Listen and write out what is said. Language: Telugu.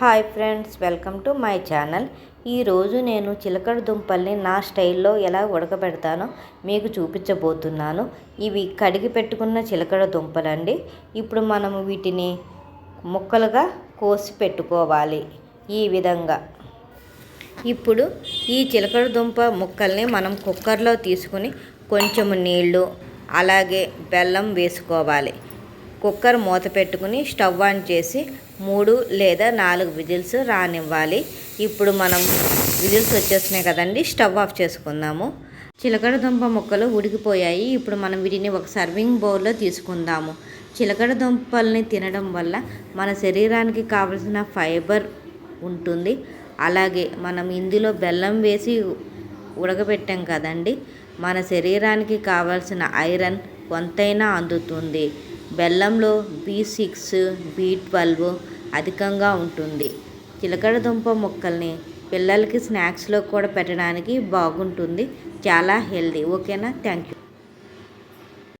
Hi friends welcome to my channel. ఈరోజు నేను చిలకడ దుంపల్ని నా స్టైల్లో ఎలా ఉడకబెడతానో మీకు చూపించబోతున్నాను. ఇవి కడిగి పెట్టుకున్న చిలకడ దుంపలండి. ఇప్పుడు మనము వీటిని ముక్కలుగా కోసి పెట్టుకోవాలి ఈ విధంగా. ఇప్పుడు ఈ చిలకడ దుంప ముక్కల్ని మనం కుక్కర్లో తీసుకుని కొంచెం నీళ్ళు అలాగే బెల్లం వేసుకోవాలి. కుక్కర్ మూత పెట్టుకుని స్టవ్ ఆన్ చేసి మూడు లేదా నాలుగు విజిల్స్ రానివ్వాలి. ఇప్పుడు మనం విజిల్స్ వచ్చేసినాయి కదండి స్టవ్ ఆఫ్ చేసుకుందాము. చిలకడ దుంప ముక్కలు ఉడికిపోయాయి. ఇప్పుడు మనం వీటిని ఒక సర్వింగ్ బౌల్లో తీసుకుందాము. చిలకడ దుంపల్ని తినడం వల్ల మన శరీరానికి కావలసిన ఫైబర్ ఉంటుంది. అలాగే మనం ఇందులో బెల్లం వేసి ఉడకబెట్టాం కదండి మన శరీరానికి కావాల్సిన ఐరన్ కొంతైనా అందుతుంది. బెల్లంలో బి సిక్స్ బి ట్వెల్వ్ అధికంగా ఉంటుంది. చిలకడ దుంప ముక్కల్ని పిల్లలకి స్నాక్స్లో కూడా పెట్టడానికి బాగుంటుంది. చాలా హెల్దీ ఓకేనా? Thank you